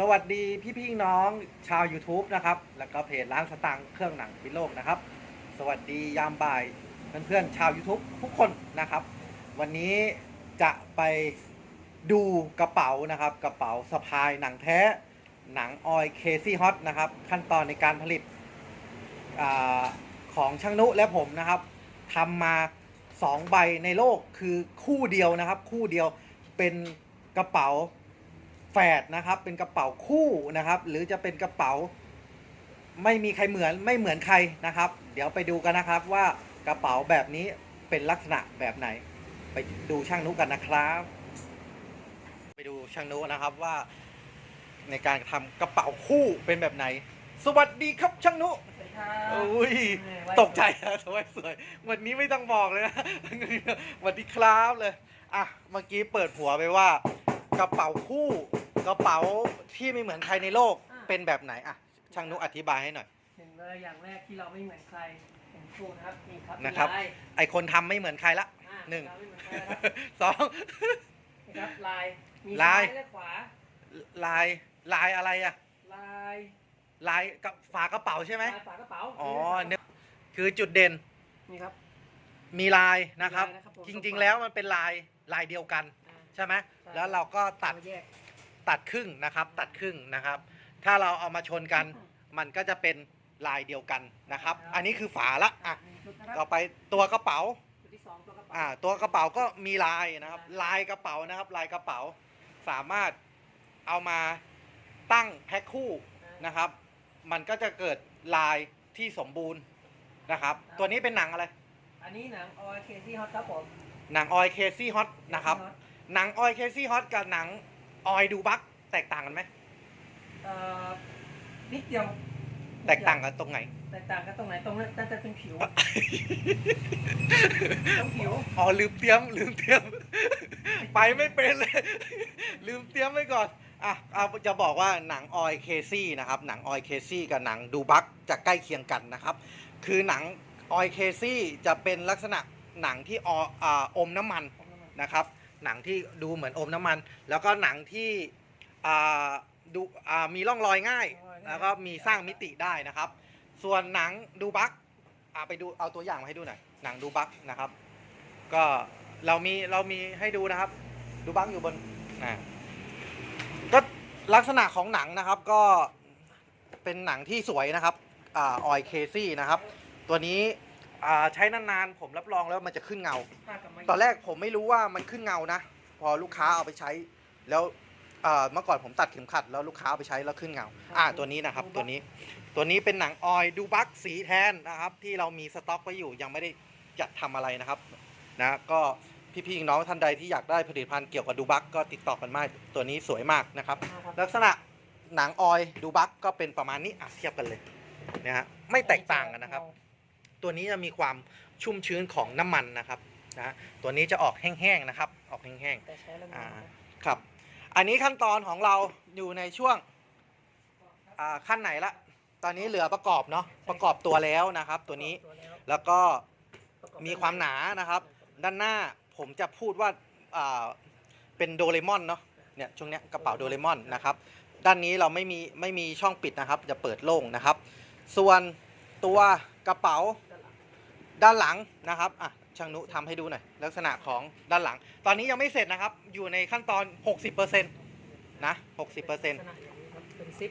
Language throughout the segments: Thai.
สวัสดีพี่พี่น้องชาว YouTube นะครับ แล้วก็เพจร้านสตังค์เครื่องหนังพิโลกนะครับ สวัสดียามบ่ายเพื่อนๆชาว YouTube ทุกคนนะครับ วันนี้จะไปดูกระเป๋านะครับ กระเป๋าสะพายหนังแท้ หนังออยเคซี่ฮอตนะครับ ขั้นตอนในการผลิตอของช่างนุและผมนะครับทำมา 2 ใบในโลกคือคู่เดียวนะครับ คู่เดียวเป็นกระเป๋า แฝดนะครับเป็นกระเป๋าคู่นะครับ หรือจะเป็นกระเป๋าไม่มีใครเหมือนไม่เหมือนใครนะครับ เดี๋ยวไปดูกันนะครับว่ากระเป๋าแบบนี้เป็นลักษณะแบบไหน ไปดูช่างนุกันนะครับ ไปดูช่างนุนะครับว่า ในการทำกระเป๋าคู่เป็นแบบไหน สวัสดีครับช่างนุสวัสดีครับอุ้ยแหม่ไว้ตกใจนะสวยสวยวันนี้ไม่ต้องบอกเลยนะสวัสดีครับเลยอะเมื่อกี้เปิดหัวไปว่ากระเป๋าคู่ กระเป๋าที่ไม่เหมือนใครในโลกเป็นแบบไหนอะช่างนุอธิบายให้หน่อย หนึ่งเลยอย่างแรกที่เราไม่เหมือนใครเป็นครูนะครับนี่ครับนะครับลายไอคนทำไม่เหมือนใครละ อ่าหนึ่ง เราไม่เหมือนใครนะครับสอง นี่ครับลายมีลายซ้และขวา ลายลายอะไรอะลายลายกับฝากระเป๋าใช่ไหมลายฝากระเป๋าอ๋อนี่เนี่ยคือจุดเด่นนี่ครับ มีลายนะครับ มีลายนะครับผม จริงๆแล้วมันเป็นลายลายเดียวกัน อ่า ใช่ไหมใช่ แล้วเราก็ตัดเอาแยก ตัดครึ่งนะครับ ตัดครึ่งนะครับ ถ้าเราเอามาชนกัน มันก็จะเป็นลายเดียวกันนะครับ อันนี้คือฝาละอะหนึ่งชุดนะคต่รัอบไปตัวกระเป๋าชุดที่สองตัวกระเป๋าอ่าตัวกระเป๋าก็มีลายนะครับ ลายกระเป๋านะครับ ลายกระเป๋าสามารถเอามาตั้งแพ็คคู่นะครับ มันก็จะเกิดลายที่สมบูรณ์นะครับ ตัวนี้เป็นหนังอะไร อันนี้หนังออยเคซี่ฮอตครับผม หนังออยเคซี่ฮอตนะครับ หนังออยเคซี่ฮอตกับหนัง ออยดูบักแตกต่างกันไหมเอ่อนิดเดียวแตกต่างกันตรงไหน แตกต่างกันตรงไหนตรงนั้นน่าจะเป็นผิวต้องผิวอ๋อลืมเตรียมลืมเตรียม ไปไม่เป็นเลย ลืมเตรียมไว้ก่อนอะเอาจะบอกว่าหนังออยเคซี่นะครับ หนังออยเคซี่กับหนังดูบักจะใกล้เคียงกันนะครับ คือหนังออยเคซี่จะเป็นลักษณะหนังที่ออ่าอมน้ำมันนะครับ หนังที่ดูเหมือนอมน้ำมัน แล้วก็หนังที่อ่าดูอ่ามีร่องรอยง่าย แล้วก็มีสร้างมิติได้นะครับ ส่วนหนังดูบักอ่าไปดูเอาตัวอย่างมาให้ดูหน่อยหนังดูบักนะครับ ก็เรามีเรามีให้ดูนะครับ ดูบักอยู่บนอ่าก็ลักษณะของหนังนะครับก็เป็นหนังที่สวยนะครับอ่าออยเคซี่นะครับ ตัวนี้ อ่าใช้นานๆผมรับรองแล้วมันจะขึ้นเงาผ้ากับไม้ตอนแรกผมไม่รู้ว่ามันขึ้นเงานะ พอลูกค้าเอาไปใช้ แล้วเอ่อเมื่อก่อนผมตัดเข็มขัด แล้วลูกค้าเอาไปใช้แล้วขึ้นเงา อ่าตัวนี้นะครับตัวนี้ตัวนี้เป็นหนังออยดูบักสีแทนนะครับ ที่เรามีสต็อกไว้อยู่ยังไม่ได้จัดทำอะไรนะครับนะก็พี่ๆน้องท่านใดที่อยากได้ผลิตภัณฑ์เกี่ยวกับดูบักก็ติดต่อกันมาตัวนี้สวยมากนะครับนะครับลักษณะหนังออยดูบักก็เป็นประมาณนี้อะเทียบกันเลยนะฮะไม่แตกต่างกันนะครับ ตัวนี้จะมีความชุ่มชื้นของน้ำมันนะครับนะตัวนี้จะออกแห้งๆนะครับ ออกแห้งแต่ใช้แล้วอ่ามันๆครับ อันนี้ขั้นตอนของเราอยู่ในช่วงอ่าขั้นไหนละ ตอนนี้เหลือประกอบเนาะประกอบตัวแล้วนะครับ ตัวนี้ตัวแล้วแล้วก็ประกอบมีความหนานะครับ ด้านหน้าผมจะพูดว่าอ่าเป็นโดเรมอนเนาะเนี่ยช่วงเนี้ยกระเป๋าโดเรมอนนะครับ ด้านนี้เราไม่มีไม่มีช่องปิดนะครับ จะเปิดโล่งนะครับ ส่วนตัวกระเป๋า ด้านหลังด้านหลังนะครับอะช่างนุทำให้ดูหน่อยลักษณะของด้านหลัง ตอนนี้ยังไม่เสร็จนะครับ อยู่ในขั้นตอน 60%นะ60%ลักษณะอย่างนี้ครับเป็นซิป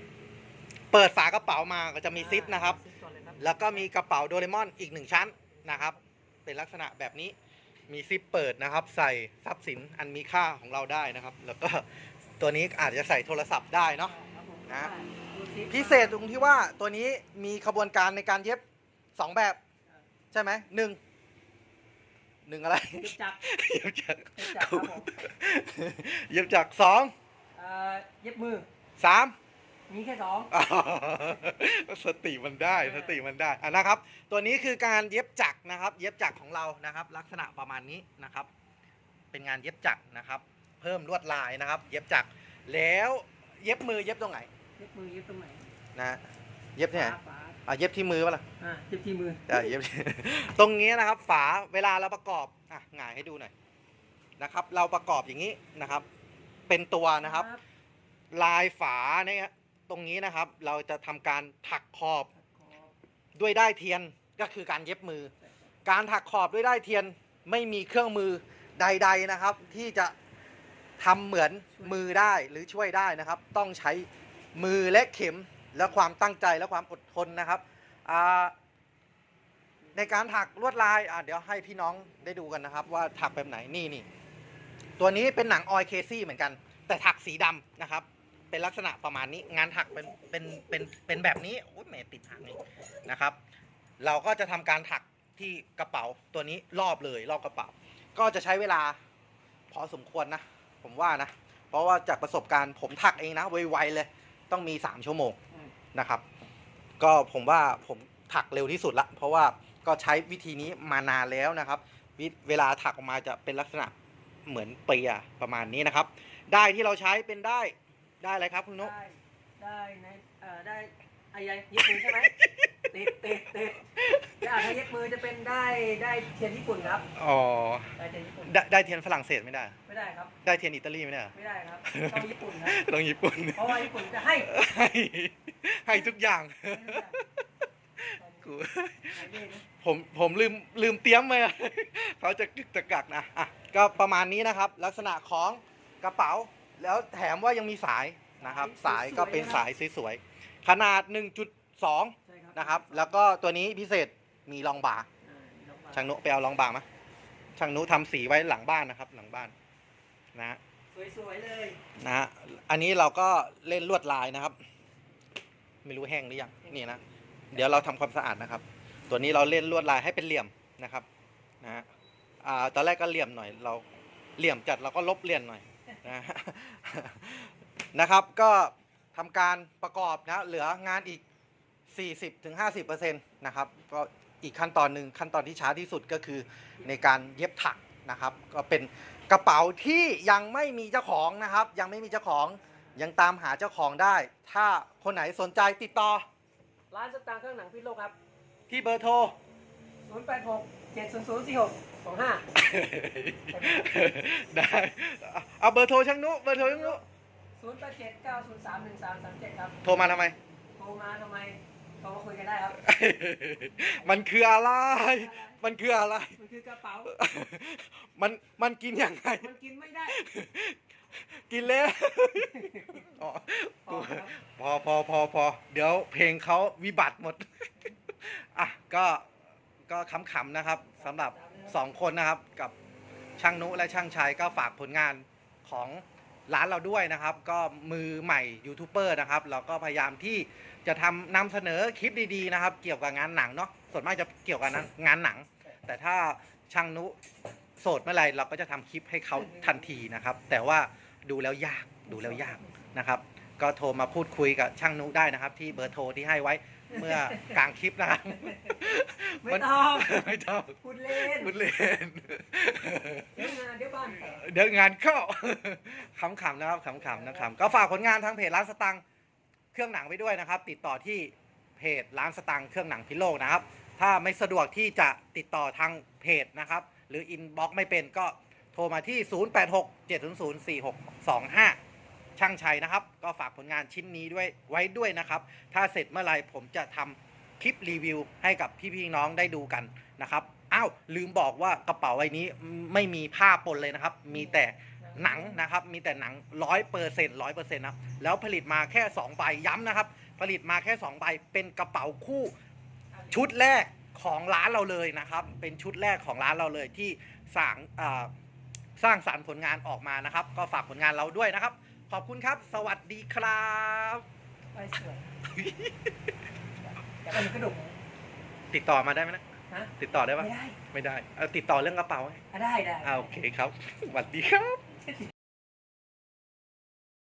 เปิดฝากระเป๋ามาก็จะมีซิปนะครับซิปก่อนเลยครับ แล้วก็มีกระเป๋าโดเรมอนอีกหนึ่งชั้นนะครับ เป็นลักษณะแบบนี้มีซิปเปิดนะครับ ใส่ทรัพย์สินอันมีค่าของเราได้นะครับ แล้วก็ตัวนี้อาจจะใส่โทรศัพท์ได้เนาะครับผมนะดูซิปพิเศษตรงที่ว่าตัวนี้มีขบวนการในการเย็บสองแบบ ใช่ไหมหนึ่งหนึ่งอะไรเย็บจักรเย็บจากเย็บจักรครับผมเย็บจากสองเอ่อเย็บมือสามมีแค่สองอ๋อสติมันได้สติมันได้อะนะครับ ตัวนี้คือการเย็บจักรนะครับ เย็บจักรของเรานะครับ ลักษณะประมาณนี้นะครับ เป็นงานเย็บจักรนะครับ เพิ่มลวดลายนะครับ เย็บจักรแล้วเย็บมือเย็บตรงไหนเย็บมือเย็บตรงไหนนะเย็บที่ไหนฝาฝา อะเย็บที่มือปะล่ะอ่าเย็บที่มืออะเย็บตรงนี้นะครับ ฝาเวลาเราประกอบอะหงายให้ดูหน่อยนะครับ เราประกอบอย่างนี้นะครับ เป็นตัวนะครับ ลายฝาเนี่ยตรงนี้นะครับ เราจะทำการถักขอบด้วยได้ายเทียนก็คือการเย็บมือ การถักขอบด้วยได้ายเทียนไม่มีเครื่องมือใด ๆนะครับ ที่จะทำเหมือนมือได้หรือช่วยได้นะครับ ต้องใช้มือและเข็ม และความตั้งใจและความอดทนนะครับในการถักลวดลายเดี๋ยวให้พี่น้องได้ดูกันนะครับ ว่าถักแบบไหนนี่นี่ตัวนี้เป็นหนังออยเคซี่เหมือนกัน แต่ถักสีดำนะครับ เป็นลักษณะประมาณนี้งานถักเป็นเป็นเป็นเป็นแบบนี้โอ้ยแหม่ติดหางนี่นะครับ เราก็จะทำการถักที่กระเป๋าตัวนี้รอบเลยรอบกระเป๋า ก็จะใช้เวลาพอสมควรนะ ผมว่านะ เพราะว่าจากประสบการณ์ผมถักเองนะไวๆเลย ต้องมี 3 ชั่วโมง นะครับ ก็ผมว่าผมถักเร็วที่สุดละ เพราะว่าก็ใช้วิธีนี้มานานแล้วนะครับวิเวลาถักออกมาจะเป็นลักษณะเหมือนเปียประมาณนี้นะครับ ได้ที่เราใช้เป็นได้ได้อะไรครับคุณนุ๊กได้ได้ในเอ่อได้อายายย็บมือใช่ไหม ติดติดติดถ้าเย็บมือจะเป็นได้ได้เทียนญี่ปุ่นครับ อ๋อ ได้เทียนญี่ปุ่น ได้ได้เทียนฝรั่งเศสไม่ได้ ไม่ได้ครับ ได้เทียนอิตาลีไม่ได้ ไม่ได้ครับ ต้องญี่ปุ่นครับ ต้องญี่ปุ่น เพราะว่าญี่ปุ่นจะให้ ให้ทุกอย่างกูให้ด้วผมผมลืมลืมเตรียมไปเขาจะกึกจะกักนะ อะ ก็ประมาณนี้นะครับ ลักษณะของกระเป๋า แล้วแถมว่ายังมีสายนะครับ สายก็เป็นสายสวยๆ ขนาด 1.2 นะครับ แล้วก็ตัวนี้พิเศษมีรองบาอ่ามีรองเท้ช่างนุไปเอารองบามาช่างนุทำสีไว้หลังบ้านนะครับ หลังบ้านนะฮะสวยๆเลยนะฮะอันนี้เราก็เล่นลวดลายนะครับ ไม่รู้แห้งหรือยังนี่นะเดี๋ยวเราทำความสะอาดนะครับ ตัวนี้เราเล่นลวดลายให้เป็นเหลี่ยมนะครับนะฮะอ่าตอนแรกก็เหลี่ยมหน่อย เราเหลี่ยมจัดเราก็ลบเหลี่ยมหน่อยนะฮะนะครับ ก็ทำการประกอบนะเหลืองานอีก 40-50%นะครับก็อีกขั้นตอนหนึ่งขั้นตอนที่ช้าที่สุดก็คือในการเย็บถักนะครับ ก็เป็นกระเป๋าที่ยังไม่มีเจ้าของนะครับ ยังไม่มีเจ้าของยังตามหาเจ้าของได้ ถ้าคนไหนสนใจติดต่อ ร้านสตางค์เครื่องหนังพิษโลกครับ ที่เบอร์โทร 086 700 46 25 ได้เอาเบอร์โทรช่างนุเบอร์โทรช่างนุ087 903 1337 ครับ โทรมาทำไม โทรมาทำไม โทรมาคุยกันได้ครับ มันคืออะไร มันคืออะไร มันคือกระเป๋า มัน มันกินยังไง มันกินไม่ได้ กินแล้วอ๋อพอครับพอพอพอพอ เดี๋ยวเพลงเขาวิบัติหมด อะ ก็ ก็ขำๆนะครับสำหรับสองคนนะครับกับช่างนุและช่างชัยก็ฝากผลงานของ ร้านเราด้วยนะครับ ก็มือใหม่ยูทูบเบอร์นะครับ เราก็พยายามที่จะทำนำเสนอคลิปดีๆนะครับ เกี่ยวกับงานหนังเนาะส่วนมากจะเกี่ยวกับนั้นงานหนัง แต่ถ้าช่างนุโสดเมื่อไหรเราก็จะทำคลิปให้เขาทันทีนะครับ แต่ว่าดูแล้วยากดูแล้วยากนะครับ ก็โทรมาพูดคุยกับช่างนุได้นะครับ ที่เบอร์โทรที่ให้ไว้เมื่อกลางคลิปนะครับไม่ต้องไม่ต้องพูดเล่นพูดเล่นเดี๋ยวงานเดี๋ยวบ้านแตกเดี๋ยวงานเข้าขำๆนะครับขำๆนะครับก็ฝากผลงานทางเพจร้านสตังค์เครื่องหนังไว้ด้วยนะครับ ติดต่อที่เพจร้านสตังค์เครื่องหนังพิโลกนะครับ ถ้าไม่สะดวกที่จะติดต่อทางเพจนะครับ หรืออินบ็อกไม่เป็นก็โทรมาที่ 0867004625 ช่างชัยนะครับ ก็ฝากผลงานชิ้นนี้ด้วยไว้ด้วยนะครับ ถ้าเสร็จเมื่อไหรผมจะทำคลิปรีวิวให้กับพี่ๆน้องได้ดูกันนะครับอ้าวลืมบอกว่ากระเป๋าใบนี้ไม่มีผ้าปนเลยนะครับ มีแต่หนังนะครับ มีแต่หนังร้อยเปอร์เซ็นต์ร้อยเปอร์เซ็นต์นะแล้วผลิตมาแค่2ใบย้ำนะครับ ผลิตมาแค่2ใบเป็นกระเป๋าคู่ชุดแรกของร้านเราเลยนะครับ เป็นชุดแรกของร้านเราเลยที่สร้างสร้างสารรค์ผลงานออกมานะครับ ก็ฝากผลงานเราด้วยนะครับ ขอบคุณครับ สวัสดีครับไปสวยแต่เป็นกระดูกติดต่อมาได้ไหมนะฮะติดต่อได้ปะไม่ได้ไม่ได้เอาติดต่อเรื่องกระเป๋าไหมอะได้ได้ อ่าโอเคครับสวัสดีครับ